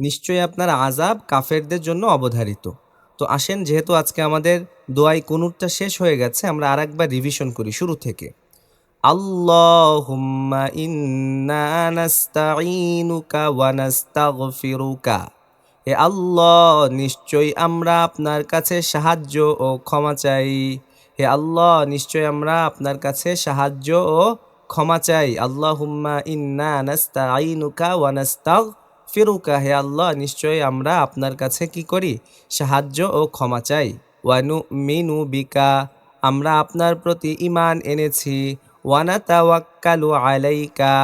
নিশ্চয়ই আপনার আজাব কাফেরদের জন্য অবধারিত। তো আসেন, যেহেতু আজকে আমাদের দোয়াই কুনুরটা শেষ হয়ে গেছে, আমরা আরেকবার রিভিশন করি শুরু থেকে। আল্লাহুম্মা ইন্না হে আল্লাহ, নিশ্চয়ই আমরা আপনার কাছে সাহায্য ও ক্ষমা চাই। হে আল্লাহ, নিশ্চয়ই আমরা আপনার কাছে সাহায্য ও ক্ষমা চাই। আল্লাহুম্মা ইন্না নাস্তাঈনুকা ওয়া নাস্তাগফিরুকা হে আল্লাহ, নিশ্চয়ই আমরা আপনার কাছে কি করি? সাহায্য ও ক্ষমা চাই। ওয়ানু মিনু বিকা, আমরা আপনার প্রতি ইমান এনেছি। ওয়ানা তাওয়াক্কালু আলাইকা,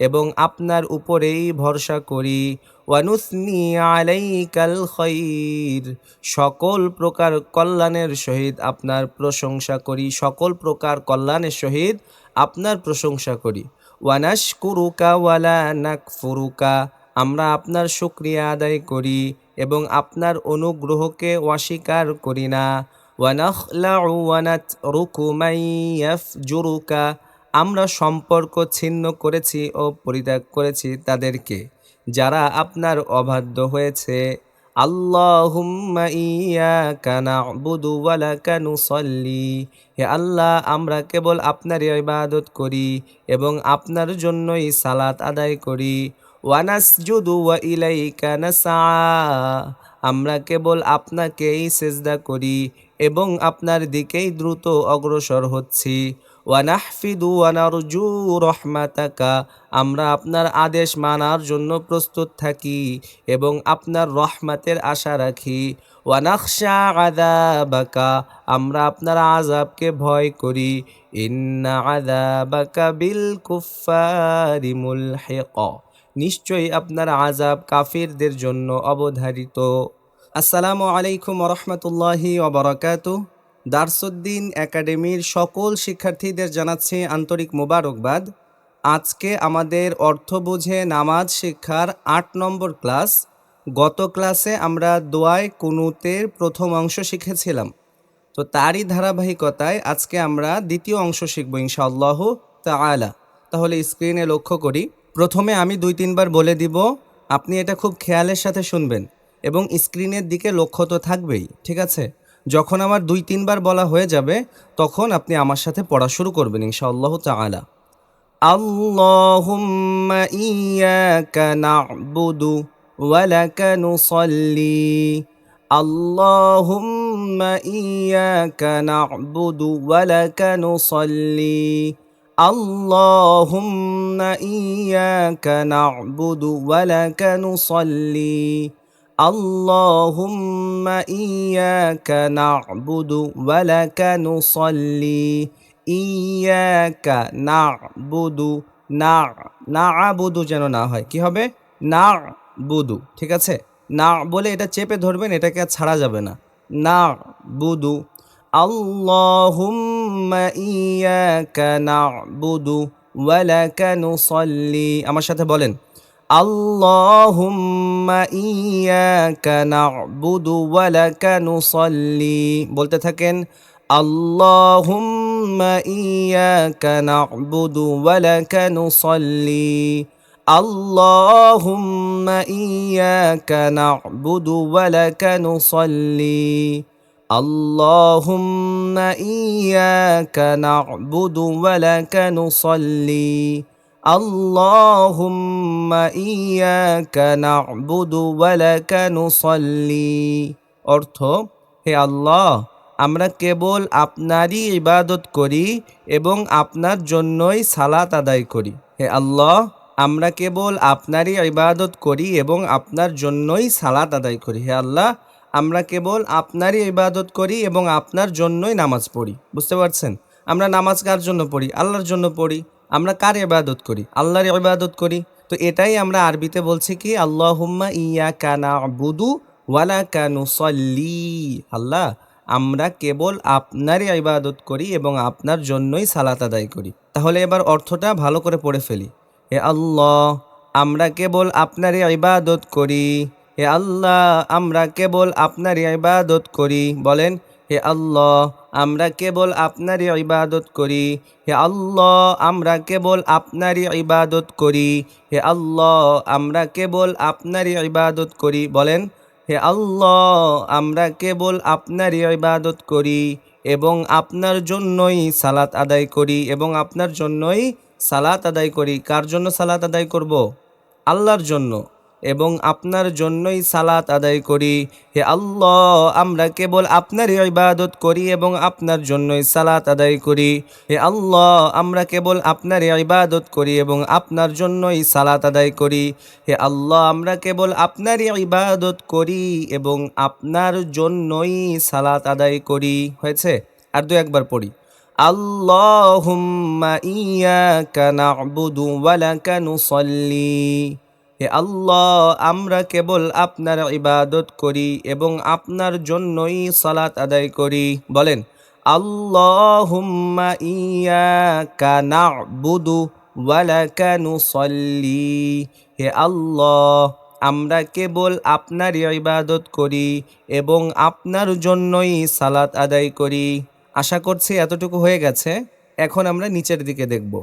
এবং আপনার উপরেই ভরসা করি। ওয়ানুসনি আলাইকাল খৈর, সকল প্রকার কল্যাণের সহিত আপনার প্রশংসা করি। সকল প্রকার কল্যাণের সহিত আপনার প্রশংসা করি। ওয়ানাশ কুরুকা ওয়ালা নাকফুরুকা আমরা আপনার শুক্রিয়া আদায় করি এবং আপনার অনুগ্রহকে অস্বীকার করি না। আমরা সম্পর্ক ছিন্ন করেছি ও পরিত্যাগ করেছি তাদেরকে, যারা আপনার অবাধ্য হয়েছে। হে আল্লাহ, আমরা কেবল আপনারই ইবাদত করি এবং আপনার জন্যই সালাত আদায় করি। ওয়ানাসজুদু ওয়া ইলাইকা নাসআ। আমরা কেবল আপনাকেই সেজদা করি এবং আপনার দিকেই দ্রুত অগ্রসর হচ্ছি। ওয়ানাহফিদু ওয়ানারজু রহমাতাকা। আমরা আপনার আদেশ মানার জন্য প্রস্তুত থাকি এবং আপনার রহমাতের আশা রাখি। ওয়ানাখশা আদাবাকা আমরা আপনার আজাবকে ভয় করি। ইন্না আদাবাকা বিল কুফারি মুলহিক। নিশ্চয়ই আপনার আজাব কাফিরদের জন্য অবধারিত। আসসালামু আলাইকুম রহমতুল্লাহি ওবরাকাতু দারসুদ্দিন একাডেমির সকল শিক্ষার্থীদের জানাচ্ছি আন্তরিক মোবারকবাদ। আজকে আমাদের অর্থ বুঝে নামাজ শিক্ষার আট নম্বর ক্লাস। গত ক্লাসে আমরা দোয়ায় কুনুতের প্রথম অংশ শিখেছিলাম। তো তারই ধারাবাহিকতায় আজকে আমরা দ্বিতীয় অংশ শিখব ইনশাআল্লাহ তাআলা। তাহলে স্ক্রিনে লক্ষ্য করি প্রথমে আমি দুই তিনবার বলে দিব, আপনি এটা খুব খেয়ালের সাথে শুনবেন এবং স্ক্রিনের দিকে লক্ষ্য তো থাকবেই, ঠিক আছে? যখন আমার দুই তিনবার বলা হয়ে যাবে, তখন আপনি আমার সাথে পড়া শুরু করবেন ইনশাআল্লাহ তাআলা। আল্লাহুম্মা ইয়াকা না'বুদু ওয়া লাকা নুসাল্লি। আল্লাহুম্মা ইয়াকা না'বুদু ওয়া লাকা নুসাল্লি। اللهم إياك نعبد ولك نصلي اللهم إياك نعبد ولك نصلي إياك نعبد না নাবুদু যেন না হয় কি হবে না বুদু ঠিক আছে না বলে এটা চেপে ধরবেন এটাকে আর ছাড়া যাবে না না বুদু আল্লাহুম্মা ইয়াকা না'বুদু ওয়া লাকা নুসাল্লি। আমার সাথে বলেন, আল্লাহুম্মা ইয়াকা না'বুদু ওয়া লাকা নুসাল্লি। বলতে থাকেন, আল্লাহুম্মা ইয়াকা না'বুদু ওয়া লাকা নুসাল্লি। আল্লাহুম্মা ইয়াকা না'বুদু ওয়া লাকা নুসাল্লি। اللهم إياك نعبد ولك نصلي اللهم إياك نعبد ولك نصلي অর্থ হে আল্লাহ আমরা কেবল আপনারই ইবাদত করি এবং আপনার জন্যই সালাত আদায় করি হে আল্লাহ আমরা কেবল আপনারই ইবাদত করি এবং আপনার জন্যই সালাত আদায় করি হে আল্লাহ আমরা কেবল আপনারই ইবাদত করি এবং আপনার জন্যই নামাজ পড়ি। বুঝতে পারছেন? আমরা নামাজ কার জন্য পড়ি? আল্লাহর জন্য পড়ি। আমরা কার ইবাদত করি? আল্লাহর ইবাদত করি। তো এটাই আমরা আরবিতে বলছি কি, আল্লাহুম্মা ইয়া কানা বুদু ওয়ালা কানু সল্লি আল্লাহ, আমরা কেবল আপনারই ইবাদত করি এবং আপনার জন্যই সালাত আদায় করি। তাহলে এবার অর্থটা ভালো করে পড়ে ফেলি। হে আল্লাহ, আমরা কেবল আপনারই ইবাদত করি। হে আল্লাহ, আমরা কেবল আপনার ইবাদত করি। বলেন, হে আল্লাহ, আমরা কেবল আপনারই ইবাদত করি। হে আল্লাহ, আমরা কেবল আপনারই ইবাদত করি। হে আল্লাহ, আমরা কেবল আপনারই ইবাদত করি। বলেন, হে আল্লাহ, আমরা কেবল আপনারই ইবাদত করি এবং আপনার জন্যই সালাত আদায় করি এবং আপনার জন্যই সালাত আদায় করি। কার জন্য সালাত আদায় করব? আল্লাহর জন্য। এবং আপনার জন্যই সালাত আদায় করি। হে আল্লাহ, আমরা কেবল আপনারই ইবাদত করি এবং আপনার জন্যই সালাত আদায় করি। হে আল্লাহ, আমরা কেবল আপনারই ইবাদত করি এবং আপনার জন্যই সালাত আদায় করি। হে আল্লাহ, আমরা কেবল আপনারই ইবাদত করি এবং আপনার জন্যই সালাত আদায় করি। হয়েছে? আর দু একবার পড়ি। আল্লাহ আল্লাহুম্মা ইয়াকা না'বুদু ওয়া লাকা নুসাল্লি। হে আল্লাহ, আমরা কেবল আপনার ইবাদত করি এবং আপনার জন্যই সালাত আদায় করি। বলেন, আল্লাহুম্মা ইয়াকা হে আল্লাহ, আমরা কেবল আপনার ইবাদত করি এবং আপনার জন্যই সালাত আদায় করি। আশা করছি এতটুকু হয়ে গেছে। এখন আমরা নিচের দিকে দেখব।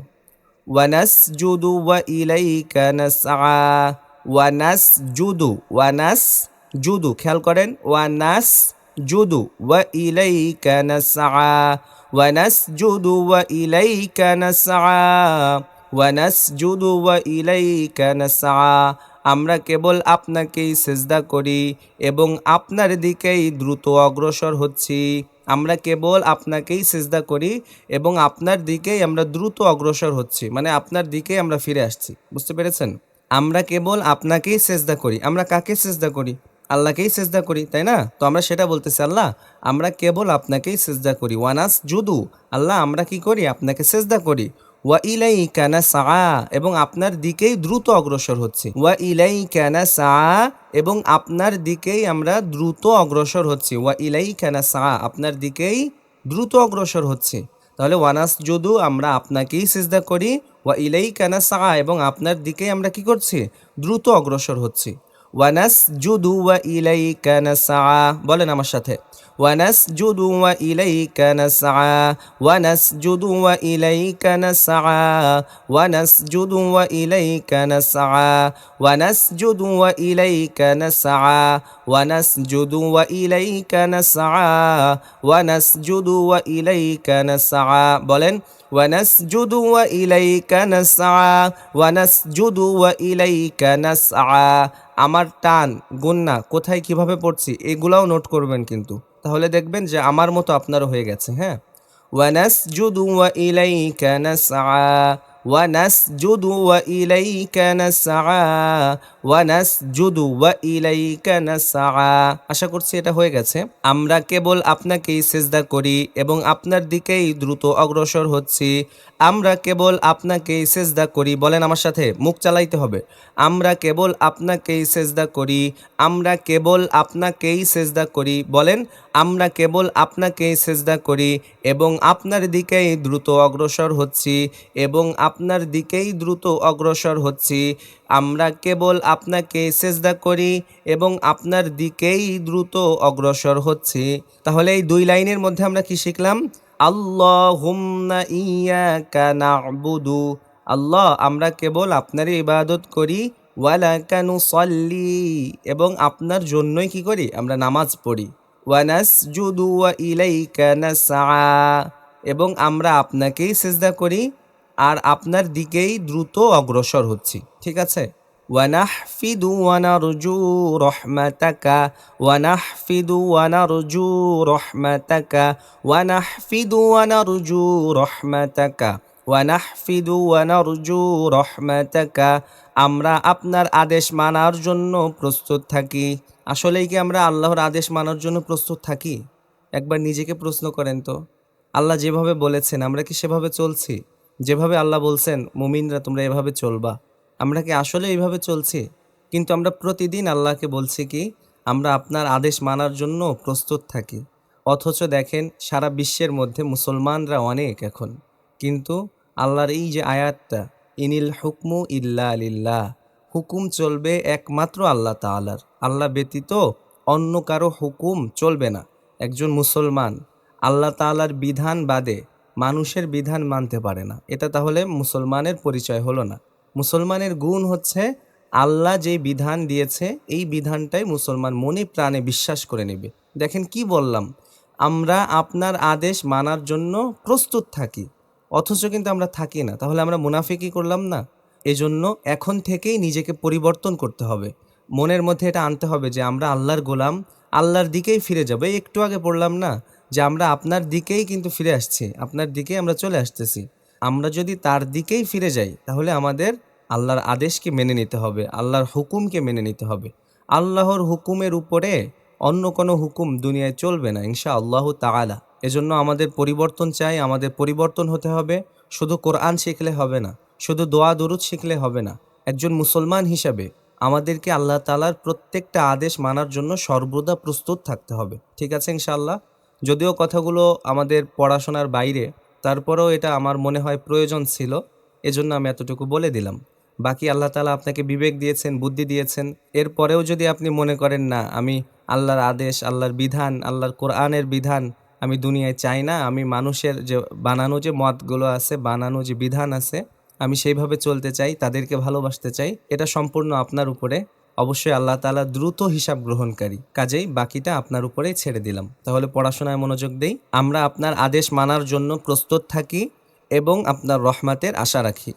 ونسجد وإليك نسعى ونسجد ونسجد খেয়াল করেন ونسجد وإليك نسعى ونسجد وإليك نسعى ونسجد وإليك نسعى আমরা কেবল আপনাকেই সেজদা করি এবং আপনার দিকেই দ্রুত অগ্রসর হচ্ছি আমরা কেবল আপনাকেই সেজদা করি এবং আপনার দিকেই আমরা দ্রুত অগ্রসর হচ্ছি। মানে আপনার দিকেই আমরা ফিরে আসছি। বুঝতে পেরেছেন? আমরা কেবল আপনাকেই সেজদা করি। আমরা কাকে সেজদা করি? আল্লাহকেই সেজদা করি, তাই না? তো আমরা সেটা বলতেছি, আল্লাহ, আমরা কেবল আপনাকেই সেজদা করি। ওয়ানাস জুদু, আল্লাহ, আমরা কি করি? আপনাকে সেজদা করি। ওয়া ইলাই কানা সা এবং আপনার দিকেই দ্রুত অগ্রসর হচ্ছে। ওয়া ইলাই কানা সা এবং আপনার দিকেই আমরা দ্রুত অগ্রসর হচ্ছি। ওয়া ইলাই কানা সা আপনার দিকেই দ্রুত অগ্রসর হচ্ছে। তাহলে ওয়ানাস যদু আমরা আপনাকেই সিজদা করি। ওয়া ইলাই কানা সা এবং আপনার দিকেই আমরা কি করছি? দ্রুত অগ্রসর হচ্ছি। ওয়ানাস জুদু ওয়া ইলাই কানা সা বলেন আমার সাথে ونسجد وإليك نسعى ونسجد وإليك نسعى ونسجد وإليك نسعى ونسجد وإليك نسعى ونسجد وإليك نسعى ونسجد وإليك نسعى বলেন ونسجد وإليك نسعى ونسجد وإليك نسعى আমার টান, গুন্না, কোথায় কীভাবে পড়ছি, এগুলাও নোট করবেন কিন্তু। তাহলে দেখবেন যে আমার মতো আপনারও হয়ে গেছে হ্যাঁ? ওয়ানাস জুদু ওয়া ইলাইকা নাসআ। ইলাইকা নাসআ ওয়ানাসজুদু ওয়া ইলাইকা নাসআ আশা করছি এটা হয়ে গেছে। আমরা কেবল আপনাকেই সেজদা করি এবং আপনার দিকেই দ্রুত অগ্রসর হচ্ছি। আমরা কেবল আপনাকেই সেজদা করি। বলেন আমার সাথে, মুখ চালাইতে হবে। আমরা কেবল আপনাকেই সেজদা করি। আমরা কেবল আপনাকেই সেজদা করি। বলেন, আমরা কেবল আপনাকেই সেজদা করি এবং আপনার দিকেই দ্রুত অগ্রসর হচ্ছি এবং আপনার দিকেই দ্রুত অগ্রসর হচ্ছি। আমরা কেবল আপনাকে সেজদা করি এবং আপনার দিকেই দ্রুত অগ্রসর হচ্ছি। তাহলে এই দুই লাইনের মধ্যে আমরা কি শিখলাম? আল্লাহুম্মা ইয়াকা না'বুদু। আল্লাহ, আমরা কেবল আপনারই ইবাদত করি। ওয়ালা কানু নুসাল্লি। এবং আপনার জন্যই কি করি? আমরা নামাজ পড়ি। ওয়ানাসজুদু ওয়া ইলাইকা নাসআ। এবং আমরা আপনাকেই সেজদা করি। আর আপনার দিকেই দ্রুত অগ্রসর হচ্ছি ঠিক আছে ونحفد ونرجو رحمتك ونحفد ونرجو رحمتك ونحفد ونرجو رحمتك ونحفد ونرجو رحمتك আমরা আপনার আদেশ মানার জন্য প্রস্তুত থাকি আসলেই কি আমরা আল্লাহর আদেশ মানার জন্য প্রস্তুত থাকি একবার নিজেকে প্রশ্ন করেন তো আল্লাহ যেভাবে বলেছেন আমরা কি সেভাবে চলছি যেভাবে আল্লাহ বলছেন, মুমিনরা তোমরা এভাবে চলবা। আমরা কি আসলে এইভাবে চলছি? কিন্তু আমরা প্রতিদিন আল্লাহকে বলছি কি, আমরা আপনার আদেশ মানার জন্য প্রস্তুত থাকি। অথচ দেখেন, সারা বিশ্বের মধ্যে মুসলমানরা অনেক এখন। কিন্তু আল্লাহর এই যে আয়াতটা, ইনিল হুকমু ইল্লা আলিল্লাহ হুকুম চলবে একমাত্র আল্লাহ তাআলার। আল্লাহ ব্যতীত অন্য কারও হুকুম চলবে না। একজন মুসলমান, আল্লাহ তাআলার বিধান বাদে মানুষের বিধান মানতে পারে না। এটা তাহলে মুসলমানের পরিচয় হলো না। মুসলমানের গুণ হচ্ছে আল্লাহ যে বিধান দিয়েছে, এই বিধানটাই মুসলমান মনে প্রাণে বিশ্বাস করে নেবে। দেখেন কি বললাম, আমরা আপনার আদেশ মানার জন্য প্রস্তুত থাকি, অথচ কিন্তু আমরা থাকি না। তাহলে আমরা মুনাফিকি করলাম না। এজন্য এখন থেকেই নিজেকে পরিবর্তন করতে হবে। মনের মধ্যে এটা আনতে হবে যে আমরা আল্লাহর গোলাম, আল্লাহর দিকেই ফিরে যাব। একটু আগে পড়লাম না যে আমরা আপনার দিকেই কিন্তু ফিরে আসছি, আপনার দিকেই আমরা চলে আসতেছি। আমরা যদি তার দিকেই ফিরে যাই, তাহলে আমাদের আল্লাহর আদেশকে মেনে নিতে হবে, আল্লাহর হুকুমকে মেনে নিতে হবে। আল্লাহর হুকুমের উপরে অন্য কোনো হুকুম দুনিয়ায় চলবে না ইনশা আল্লাহ তাআলা। এজন্য আমাদের পরিবর্তন চাই, আমাদের পরিবর্তন হতে হবে, শুধু কোরআন শিখলে হবে না, শুধু দোয়া, দরুদ শিখলে হবে না। একজন মুসলমান হিসাবে আমাদেরকে আল্লাহ তালার প্রত্যেকটা আদেশ মানার জন্য সর্বদা প্রস্তুত থাকতে হবে। ঠিক আছে ইনশাআল্লাহ? যদিও কথাগুলো আমাদের পড়াশোনার বাইরে, তারপরেও এটা আমার মনে হয় প্রয়োজন ছিল, এজন্য আমি এতটুকু বলে দিলাম। বাকি আল্লাহ তালা আপনাকে বিবেক দিয়েছেন, বুদ্ধি দিয়েছেন। এরপরেও যদি আপনি মনে করেন, না, আমি আল্লাহর আদেশ, আল্লাহর বিধান, আল্লাহর কোরআনের বিধান, আমি দুনিয়ায় চাই না, আমি মানুষের যে বানানো যে মতগুলো আছে, বানানো যে বিধান আছে, আমি সেইভাবে চলতে চাই, তাদেরকে ভালোবাসতে চাই, এটা সম্পূর্ণ আপনার উপরে অবশ্যই আল্লাহ তালা দ্রুত হিসাব গ্রহণকারী। কাজেই বাকিটা আপনার উপরেই ছেড়ে দিলাম। তাহলে পড়াশোনায় মনোযোগ দেই। আমরা আপনার আদেশ মানার জন্য প্রস্তুত থাকি এবং আপনার রহমাতের আশা রাখি।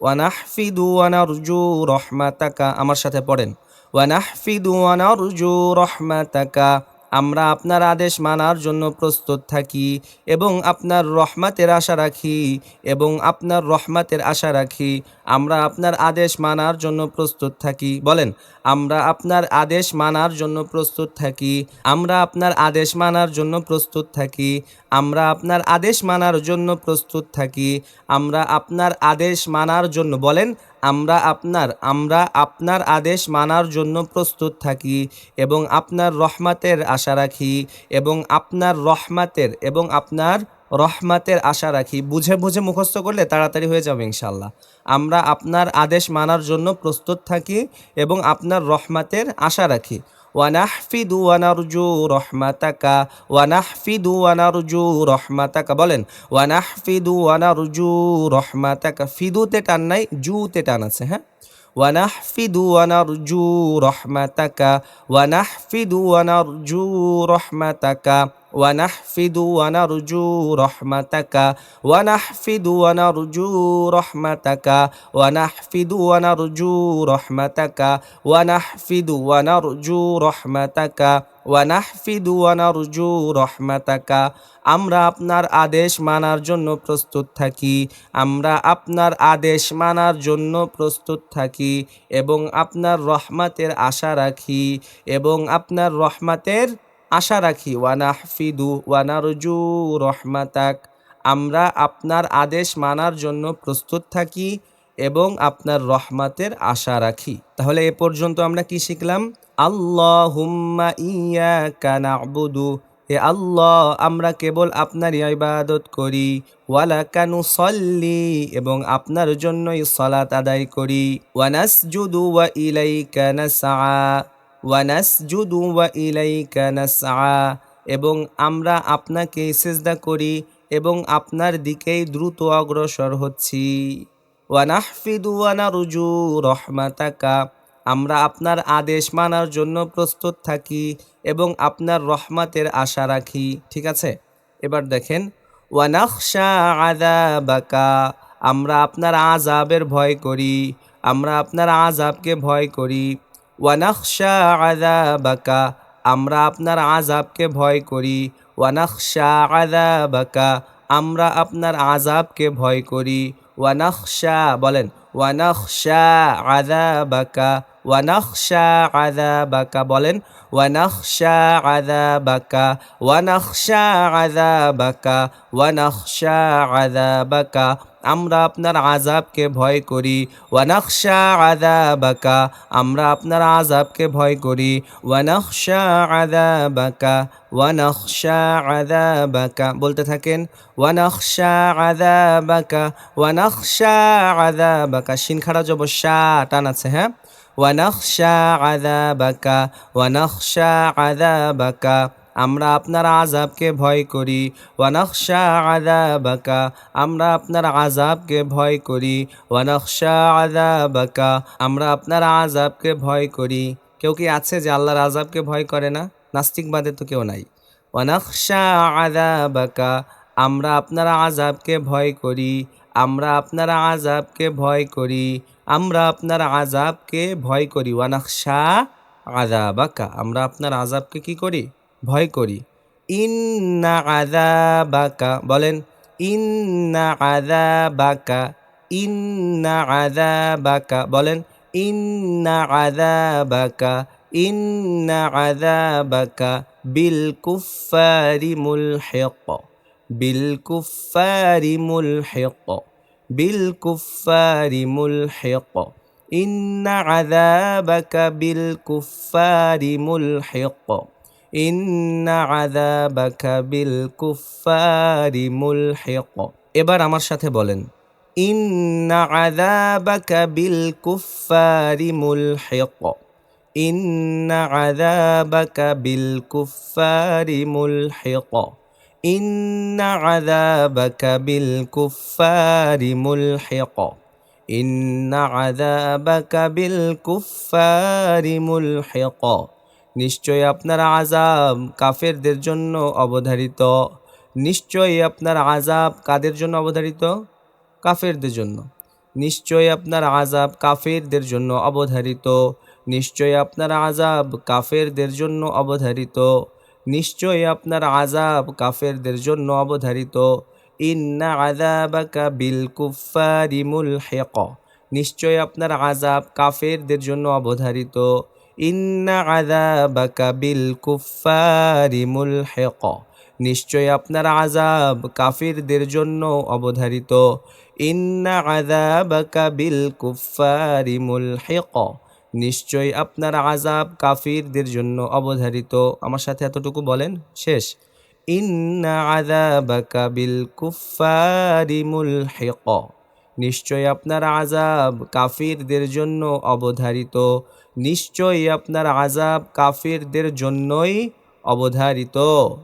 ওয়ানাহফিদু ওয়ানারজু রহমাতাকা। আমার সাথে পড়েন। ওয়ানাহফিদু ওয়ানারজু রহমাতাকা। আমরা আপনার আদেশ মানার জন্য প্রস্তুত থাকি এবং আপনার রহমাতের আশা রাখি এবং আপনার রহমাতের আশা রাখি। আমরা আপনার আদেশ মানার জন্য প্রস্তুত থাকি। বলেন, আমরা আপনার আদেশ মানার জন্য প্রস্তুত থাকি। আমরা আপনার আদেশ মানার জন্য প্রস্তুত থাকি। আমরা আপনার আদেশ মানার জন্য প্রস্তুত থাকি। আমরা আপনার আদেশ মানার জন্য, বলেন আমরা আপনার আমরা আপনার আদেশ মানার জন্য প্রস্তুত থাকি এবং আপনার রহমাতের আশা রাখি এবং আপনার রহমাতের এবং আপনার রহমাতের আশা রাখি। বুঝে বুঝে মুখস্থ করলে তাড়াতাড়ি হয়ে যাবে ইনশাল্লাহ আমরা আপনার আদেশ মানার জন্য প্রস্তুত থাকি এবং আপনার রহমাতের আশা রাখি। ওয়ানাহফিদু ওয়ানারজু রহমাতাকা ওয়ানাহফিদু ওয়ানারজু রহমাতাকা বলেন ওয়ানাহফিদু ওয়ানারজু রহমাতাকা ফিদুতে টান নাই জুতে টান আছে হ্যাঁ ونحفد ونرجو رحمتك ونحفد ونرجو رحمتك ونحفد ونرجو رحمتك ونحفد ونرجو رحمتك ونحفد ونرجو رحمتك ونحفد ونرجو رحمتك ওয়ানাহফিদু ওয়ানারজু রহমাতাকা আমরা আপনার আদেশ মানার জন্য প্রস্তুত থাকি আমরা আপনার আদেশ মানার জন্য প্রস্তুত থাকি এবং আপনার রহমাতের আশা রাখি এবং আপনার রহমাতের আশা রাখি ওয়ানা ওয়ানাহফিদু ওয়ানারজু রহমাতাক। আমরা আপনার আদেশ মানার জন্য প্রস্তুত থাকি এবং আপনার রহমাতের আশা রাখি। তাহলে এ পর্যন্ত আমরা কি শিখলাম? আল্লাহুম্মা ইয়াকা না'বুদু। হে আল্লাহ, আমরা কেবল আপনার ইবাদত করি। ওয়ালা কানু সল্লি এবং আপনার জন্যই সলাত আদায় করি। ওয়ানাস জুদু ওয়া ইলাইকা নাসআ। এবং আমরা আপনাকে সেজদা করি এবং আপনার দিকেই দ্রুত অগ্রসর হচ্ছি। ওয়ানাহফিদু ওয়ানারজু রহমাতাকা, আমরা আপনার আদেশ মানার জন্য প্রস্তুত থাকি এবং আপনার রহমাতের আশা রাখি। ঠিক আছে? এবার দেখেন, ওয়ানাখশা আযাবাকা, আমরা আপনার আজাবের ভয় করি, আমরা আপনার আজাবকে ভয় করি। ওয়ানাখশা আযাবাকা আমরা আপনার আজাবকে ভয় করি। ওয়ানাখশা আযাবাকা আমরা আপনার আজাবকে ভয় করি। ওয়ানাখশা বলেন ওয়ানাখশা আযাবাকা ওয়ানাখশা আযাবাকা বলেন ওয়ানাখশা আযাবাকা ওয়ানাখশা আযাবাকা ওয়ানাখশা আযাবাকা আমরা আপনার আজাবকে ভয় করি। ওয়ানাকশা আদাবাকা আমরা আপনার আজাবকে ভয় করি। ওয়ানাকশা আদাবাকা ওয়ানাকশা আদাবাকা বলতে থাকেন ওয়ানাকশা আদাবাকা ওয়ানাকশা আদাবাকা সিনখাড়া জব শা টান আছে হ্যাঁ? ওয়ানাকশা আদাবাকা ওয়ানাকশা আদাবাকা আমরা আপনার আজাবকে ভয় করি। ওয়ানকশা আদাবাকা আমরা আপনার আজাবকে ভয় করি। ওয়ানকশা আদাবাকা আমরা আপনার আজাবকে ভয় করি। কেউ কি আছে যে আল্লাহর আজাবকে ভয় করে না? নাস্তিকবাদে তো কেউ নাই। ওয়ানকশা আদাবাকা আমরা আপনার আজাবকে ভয় করি। আমরা আপনার আজাবকে ভয় করি। আমরা আপনার আজাবকে ভয় করি। ওয়ানকশা আজাবাকা আমরা আপনার আজাবকে কি করি? ভয় করি। ইন্না আদা বাঁকা বলেন, ইন্না আদা বাঁকা ইন্না আদা বাঁকা বলেন, ইন্না আদা বাঁকা ইন্না আদা বাঁকা বিল কুফারি মুল হেক বিল কুফারি মুল হেক বিল কুফারি মুল হেক ইন্না আদা বাঁকা বিল কুফারি মুল হেক ইন্না আদাবাকা বিল কুফারি এবার আমার সাথে বলেন, ইন্না আদাবাকা বিল কুফারি মুলহিক। ইন্না আদাবাকা বিল কুফারি মুলহিক। ইন্না আদাবাকা বিল কুফারি ইন্না আদাবাকা বিল কুফারি নিশ্চয় আপনার আজাব কাফেরদের জন্য অবধারিত। নিশ্চয়ই আপনার আজাব কাদের জন্য অবধারিত? কাফেরদের জন্য। নিশ্চয় আপনার আজাব কাফেরদের জন্য অবধারিত। নিশ্চয় আপনার আজাব কাফেরদের জন্য অবধারিত। নিশ্চয় আপনার আজাব কাফেরদের জন্য অবধারিত। ইন্না আযাবাকা বিল কুফারি হেক নিশ্চয় আপনার আজাব কাফেরদের জন্য অবধারিত। ইন্না আযাবাকা বিল মুলহিক। নিশ্চয় আপনার আজাব কাফিরদের জন্য অবধারিত। ইন্না আযাবাকা বিল কুফারি মুলহিক। নিশ্চয় আপনার আজাব কাফিরদের জন্য অবধারিত। আমার সাথে এতটুকু বলেন, শেষ। ইন্না আযাবাকা বিল কুফারি মুলহিক। নিশ্চয় আপনার আজাব কাফিরদের জন্য অবধারিত। নিশ্চয়ই আপনার আজাব কাফিরদের জন্যই অবধারিত।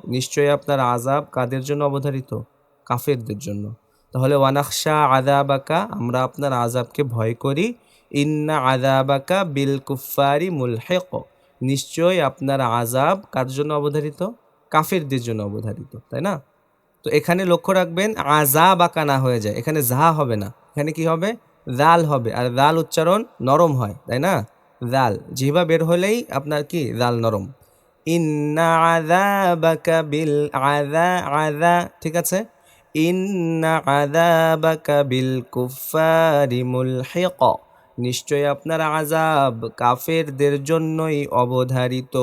নিশ্চয়ই আপনার আজাব কাদের জন্য অবধারিত? কাফিরদের জন্য। তাহলে ওয়ানাকশা আদাবাকা আমরা আপনার আজাবকে ভয় করি। ইন্না আদাবাকা বিল কুফারি মুলহেক নিশ্চয়ই আপনার আজাব কার জন্য অবধারিত? কাফেরদের জন্য অবধারিত, তাই না? তো এখানে লক্ষ্য রাখবেন আজা বাঁকা না হয়ে যায়। এখানে যা হবে না। এখানে কি হবে? দাল হবে। আর দাল উচ্চারণ নরম হয়, তাই না? জাল, জিহবা বের হলেই আপনার কি? জাল নরম। ইন্না আদা বাকা বিল আদা আদা ঠিক আছে? ইন্না আদা বাকা বিল কুফারিমুল হেক নিশ্চয়ই আপনার আজাব কাফেরদের জন্যই অবধারিত।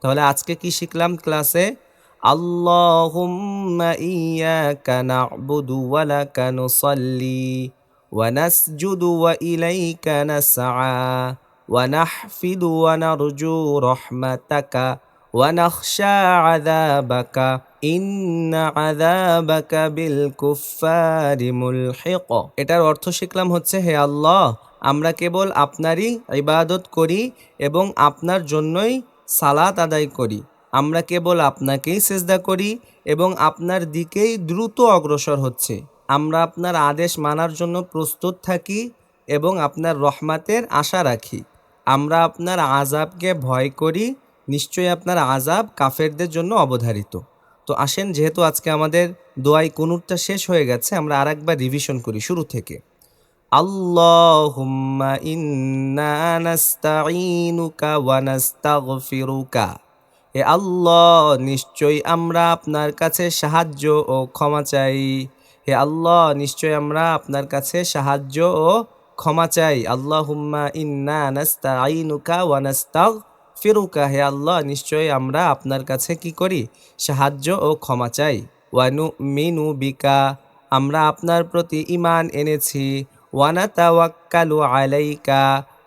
তাহলে আজকে কি শিখলাম ক্লাসে? আল্লাহুম্মা ইয়াকা না'বুদু ওয়া লাকা নুসাল্লি ওয়া নাসজুদু ওয়া ইলাইকা নাসআ। ونحفد ونرجو رحمتك ونخشى عذابك إن عذابك بالكفار ملحق এটার অর্থ শিখলাম হচ্ছে হে আল্লাহ আমরা কেবল আপনারই ইবাদত করি এবং আপনার জন্যই সালাত আদায় করি আমরা কেবল আপনাকেই সেজদা করি এবং আপনার দিকেই দ্রুত অগ্রসর হচ্ছে আমরা আপনার আদেশ মানার জন্য প্রস্তুত থাকি এবং আপনার রহমাতের আশা রাখি আমরা আপনার আজাবকে ভয় করি, নিশ্চয়ই আপনার আজাব কাফেরদের জন্য অবধারিত। তো আসেন, যেহেতু আজকে আমাদের দোয়াই কুনুরটা শেষ হয়ে গেছে, আমরা আর একবার রিভিশন করি শুরু থেকে। ইন্না হে আল্লাহ, নিশ্চয়ই আমরা আপনার কাছে সাহায্য ও ক্ষমা চাই। হে আল্লাহ নিশ্চয় আমরা আপনার কাছে সাহায্য ও ক্ষমা চাই। আল্লাহ হুম্মা ইন্না নাস্তা আইনুকা ওয়ানাস্তাগ ফিরুকা হে আল্লাহ, নিশ্চয়ই আমরা আপনার কাছে কি করি? সাহায্য ও ক্ষমা চাই। ওয়ানু মিনু বিকা। আমরা আপনার প্রতি ইমান এনেছি। ওয়ানা তাওয়াক্কালু আলাইকা।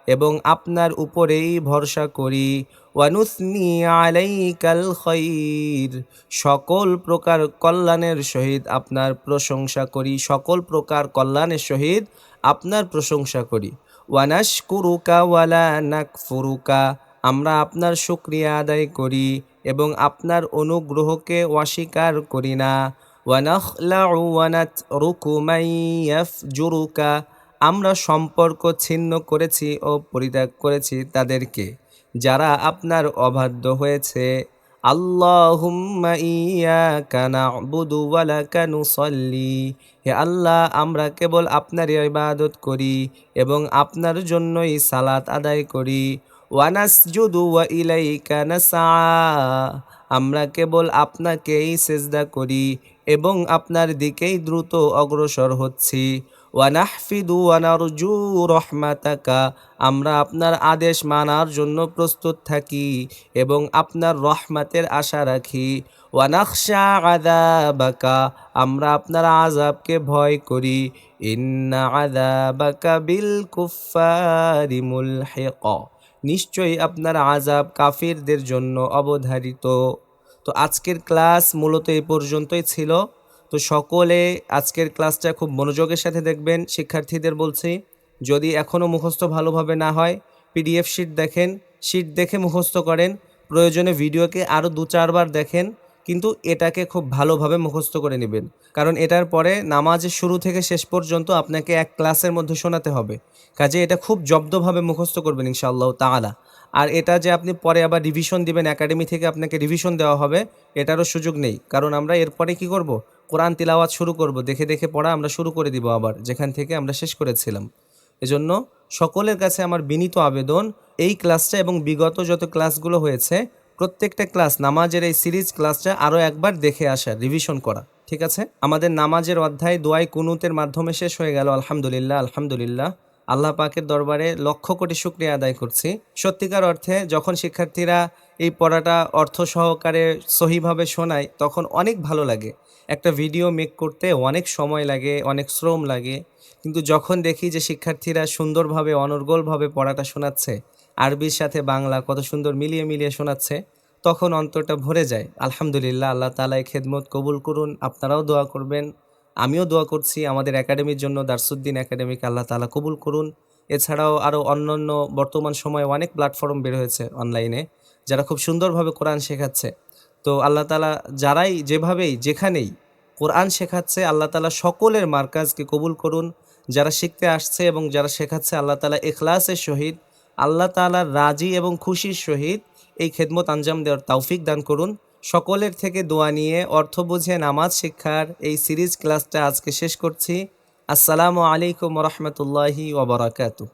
এবং আপনার উপরেই ভরসা করি। ওয়ানুসনি আলাইকাল খৈর। সকল প্রকার কল্যাণের সহিত আপনার প্রশংসা করি। সকল প্রকার কল্যাণের সহিত আপনার প্রশংসা করি। ওয়ানাস কুরুকা ওয়ালা নাক ফুরুকা আমরা আপনার শুক্রিয়া আদায় করি এবং আপনার অনুগ্রহকে অস্বীকার করি না। মান ইয়াফজুরুকা, আমরা সম্পর্ক ছিন্ন করেছি ও পরিত্যাগ করেছি তাদেরকে, যারা আপনার অবাধ্য হয়েছে। আল্লাহ, আমরা কেবল আপনার ইবাদত করি এবং আপনার জন্যই সালাত আদায় করি। ওয়ানাসজুদু ওয়া ইলাইকা আমরা কেবল আপনাকেই সেজদা করি এবং আপনার দিকেই দ্রুত অগ্রসর হচ্ছি। ওয়ানাহফিদু ওয়ানারজু রহমাতাকা, আমরা আপনার আদেশ মানার জন্য প্রস্তুত থাকি এবং আপনার রহমাতের আশা রাখি। ওয়ানাখশা আদাবাকা আমরা আপনার আজাবকে ভয় করি। ইন্না আদাবাকা বিল কুফারি মুলহিক, নিশ্চয়ই আপনার আজাব কাফিরদের জন্য অবধারিত। তো আজকের ক্লাস মূলত এই পর্যন্তই ছিল। তো সকলে আজকের ক্লাসটা খুব মনোযোগের সাথে দেখবেন। শিক্ষার্থীদের বলছি, যদি এখনও মুখস্থ ভালোভাবে না হয়, পিডিএফ শিট দেখেন। শিট দেখে মুখস্থ করেন। প্রয়োজনে ভিডিওকে আরও দু চারবার দেখেন। কিন্তু এটাকে খুব ভালোভাবে মুখস্থ করে নেবেন। কারণ এটার পরে নামাজের শুরু থেকে শেষ পর্যন্ত আপনাকে এক ক্লাসের মধ্যে শোনাতে হবে। কাজে এটা খুব জব্দভাবে মুখস্থ করবেন ইনশাআল্লাহ তাআলা। আর এটা যে আপনি পরে আবার রিভিশন দিবেন একাডেমি থেকে আপনাকে রিভিশন দেওয়া হবে, এটারও সুযোগ নেই। কারণ আমরা এরপরে কি করব? কোরআন তিলাওয়াত শুরু করব, দেখে দেখে পড়া আমরা শুরু করে দিব আবার, যেখান থেকে আমরা শেষ করেছিলাম। এজন্য সকলের কাছে আমার বিনীত আবেদন, এই ক্লাসটা এবং বিগত যত ক্লাসগুলো হয়েছে প্রত্যেকটা ক্লাস, নামাজের এই সিরিজ ক্লাসটা আরও একবার দেখে আসা রিভিশন করা, ঠিক আছে? আমাদের নামাজের অধ্যায় দোয়াই কুনুতের মাধ্যমে শেষ হয়ে গেল, আলহামদুলিল্লাহ আলহামদুলিল্লাহ। আল্লাহ পাকের দরবারে লক্ষ কোটি শুক্রিয়া আদায় করছি। সত্যিকার অর্থে যখন শিক্ষার্থীরা এই পড়াটা অর্থ সহকারে সহিভাবে শোনায়, তখন অনেক ভালো লাগে। একটা ভিডিও মেক করতে অনেক সময় লাগে, অনেক শ্রম লাগে। কিন্তু যখন দেখি যে শিক্ষার্থীরা সুন্দরভাবে, অনর্গলভাবে পড়াটা শোনাচ্ছে আরবির সাথে বাংলা কত সুন্দর মিলিয়ে মিলিয়ে শোনাচ্ছে, তখন অন্তরটা ভরে যায়। আলহামদুলিল্লাহ, আল্লাহ তালা এই খেদমত কবুল করুন, আপনারাও দোয়া করবেন, আমিও দোয়া করছি, আমাদের একাডেমির জন্য দারসুদ্দিন একাডেমিকে আল্লাহ তালা কবুল করুন। এছাড়াও আরও অন্যান্য বর্তমান সময়ে অনেক প্ল্যাটফর্ম বের হয়েছে অনলাইনে যারা খুব সুন্দরভাবে কোরআন শেখাচ্ছে। তো আল্লাহ তালা যারাই যেভাবেই, যেখানেই কোরআন শেখাচ্ছে, আল্লাহ তালা সকলের মার্কাজকে কবুল করুন। যারা শিখতে আসছে এবং যারা শেখাচ্ছে, আল্লাহ তালা এখলাসের সহিত আল্লাহ তালার রাজি এবং খুশির সহিত এই খেদমত আঞ্জাম দেওয়ার তৌফিক দান করুন। সকলের থেকে দোয়া নিয়ে অর্থ বুঝে নামাজ শিক্ষার এই সিরিজ ক্লাসটা আজকে শেষ করছি। আসসালামু আলাইকুম রহমতুল্লাহি ওবরাকাতু